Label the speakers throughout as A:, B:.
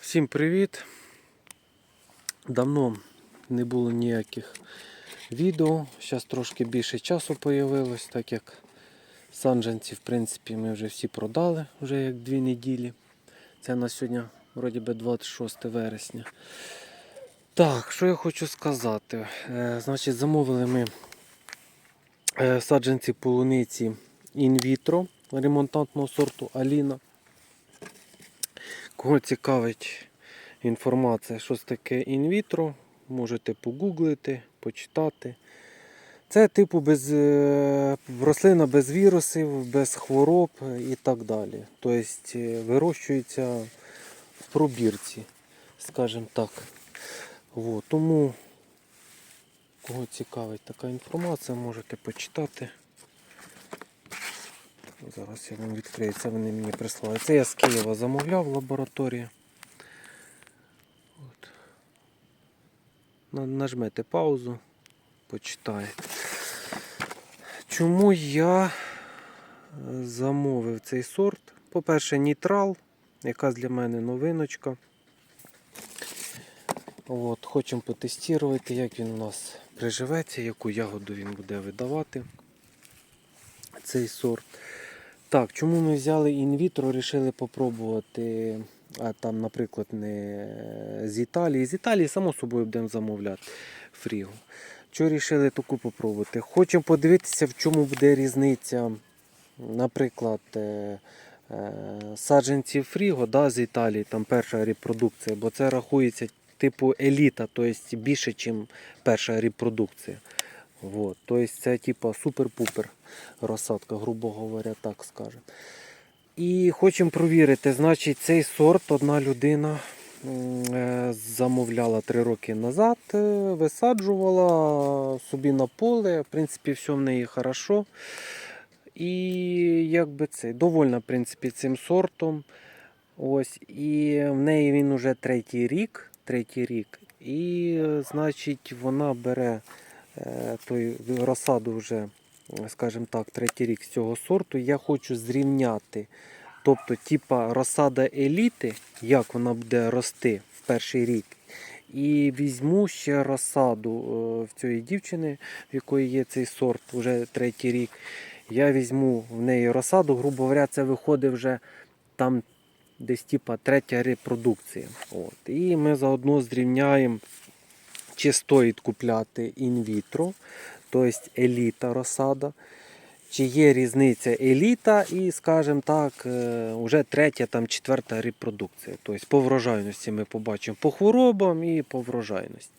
A: Всім привіт! Давно не було ніяких відео. Зараз трошки більше часу появилось, так як саджанці, в принципі, ми вже всі продали вже як дві неділі. Це на сьогодні, вроді би, 26 вересня. Так, що я хочу сказати. Е, значить, замовили ми е, саджанці полуниці інвітро ремонтантного сорту Аліна. Кого цікавить інформація, що таке інвітро, можете погуглити, почитати. Це типу без, е, рослина без вірусів, без хвороб і так далі. Тобто е, вирощується в пробірці, скажімо так. От, тому, кого цікавить така інформація, можете почитати. Зараз я вам відкрию, це вони мені прислали. Це я з Києва замовляв в лабораторії. От. Нажмете паузу, почитаєте. Чому я е, замовив цей сорт? По-перше, нітрал, яка для мене новиночка. От, хочемо потестувати, як він у нас приживеться, яку ягоду він буде видавати. Цей сорт. Так, чому ми взяли інвітро, вирішили попробувати, а там, наприклад, не з Італії. З Італії, само собою, будемо замовляти фрігу. Чого вирішили таку попробувати? Хочемо подивитися, в чому буде різниця, наприклад, е, е, саджанців фріго да, з Італії, там перша репродукція, бо це рахується типу еліта, тобто більше, ніж перша репродукція. Вот. Тобто це типа супер-пупер розсадка, грубо говоря, так скажемо. І хочемо провірити, значить, цей сорт одна людина е, замовляла три роки назад, е, висаджувала собі на поле. В принципі, все в неї хорошо. І якби це довольна в принципі, цим сортом. Ось, і в неї він уже третій рік. Третій рік. І, е, значить, вона бере той розсаду вже, скажімо так, третій рік з цього сорту. Я хочу зрівняти. Тобто, типа розсада еліти, як вона буде рости в перший рік. І візьму ще розсаду е, в цієї дівчини, в якої є цей сорт вже третій рік. Я візьму в неї розсаду, грубо говоря, це виходить вже там десь типа третя репродукція. От. І ми заодно зрівняємо, чи стоїть купляти інвітро, тобто еліта розсада. Чи є різниця еліта і, скажімо так, е, вже третя, там, четверта репродукція. Тобто по врожайності ми побачимо по хворобам і по врожайності.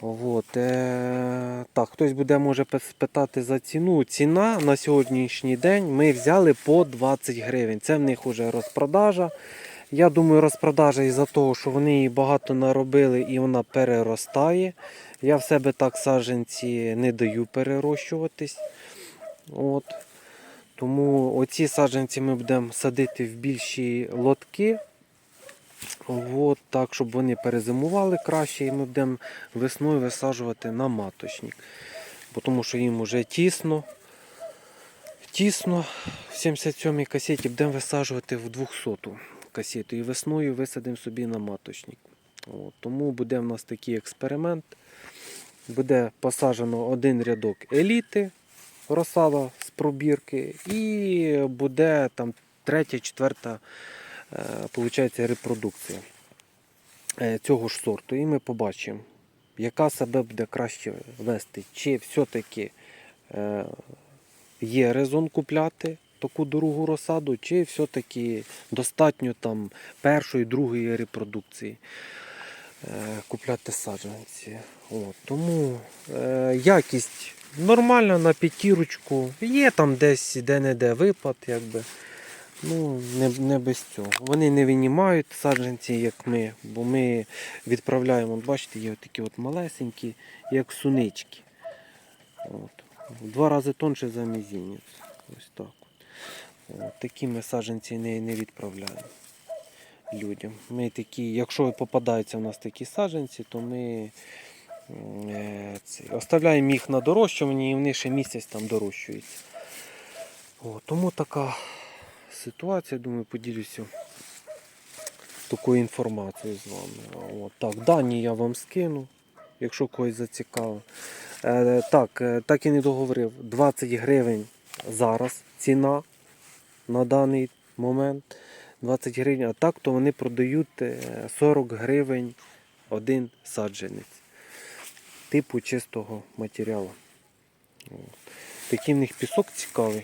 A: От, е, так, хтось буде може питати за ціну. Ціна на сьогоднішній день ми взяли по 20 гривень. Це в них вже розпродажа. Я думаю, розпродажа із-за того, що вони її багато наробили і вона переростає. Я в себе так саджанці не даю перерощуватись. От. Тому оці саджанці ми будемо садити в більші лотки. От, так, щоб вони перезимували краще, і ми будемо весною висаджувати на маточник. Тому що їм вже тісно. Тісно в 77-й касеті будемо висаджувати в 200-ту касету. І весною висадимо собі на маточник. От, тому буде в нас такий експеримент. Буде посаджено один рядок еліти, розсада з пробірки, і буде там третя, четверта е, репродукція е, цього ж сорту. І ми побачимо, яка себе буде краще вести. Чи все-таки е, є резон купляти таку дорогу розсаду, чи все-таки достатньо там першої, другої репродукції е, купляти саджанці. От, тому е, якість нормальна на п'ятірочку. Є там десь де-не-де випад, якби. Ну, не, не без цього. Вони не винімають саджанці, як ми, бо ми відправляємо, от бачите, є такі от малесенькі, як сунички. От. Два рази тонше за мізинець. Ось так. Такі ми саджанці не, не відправляємо людям. Ми такі, якщо попадаються в нас такі саджанці, то ми е, ці, оставляємо їх на дорощуванні і вони ще місяць там дорощуються. О, тому така ситуація, думаю, поділюся таку інформацію з вами. От, так, дані я вам скину, якщо когось зацікавив. Е, так, е, так і не договорив. 20 гривень зараз ціна на даний момент. 20 гривень, а так то вони продають е, 40 гривень один саджанець. Типу чистого матеріалу. Такий в них пісок цікавий.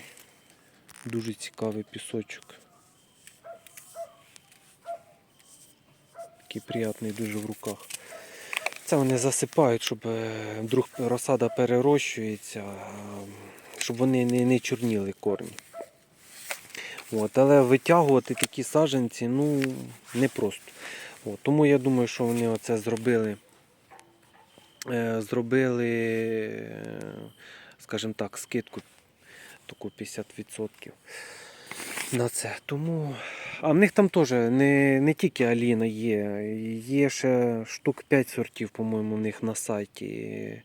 A: Дуже цікавий пісочок. Такий приятний дуже в руках. Це вони засипають, щоб е, вдруг розсада перерощується, щоб вони не, не чорніли корні. От, але витягувати такі саджанці ну, непросто. От, тому я думаю, що вони оце зробили. Е, зробили, скажімо так, скидку таку 50% на це. Тому. А в них там теж не, не тільки Аліна є, є ще штук 5 сортів, по-моєму, у них на сайті.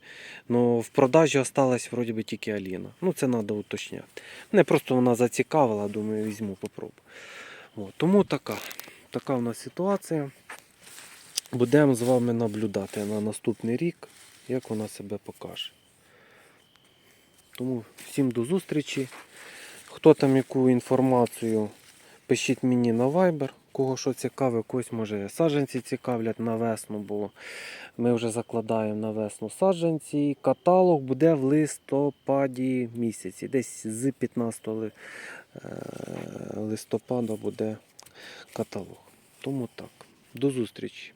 A: Ну, в продажі осталась вроді би тільки Аліна. Ну, це треба уточняти. Мене просто вона зацікавила, думаю, візьму, попробую. От, тому така, така в нас ситуація. Будемо з вами наблюдати на наступний рік, як вона себе покаже. Тому всім до зустрічі. Хто там яку інформацію, пишіть мені на Viber, кого що цікаве, когось може саджанці цікавлять на весну, бо ми вже закладаємо на весну саджанці. Каталог буде в листопаді місяці. Десь з 15 е, листопада буде каталог. Тому так. До зустрічі.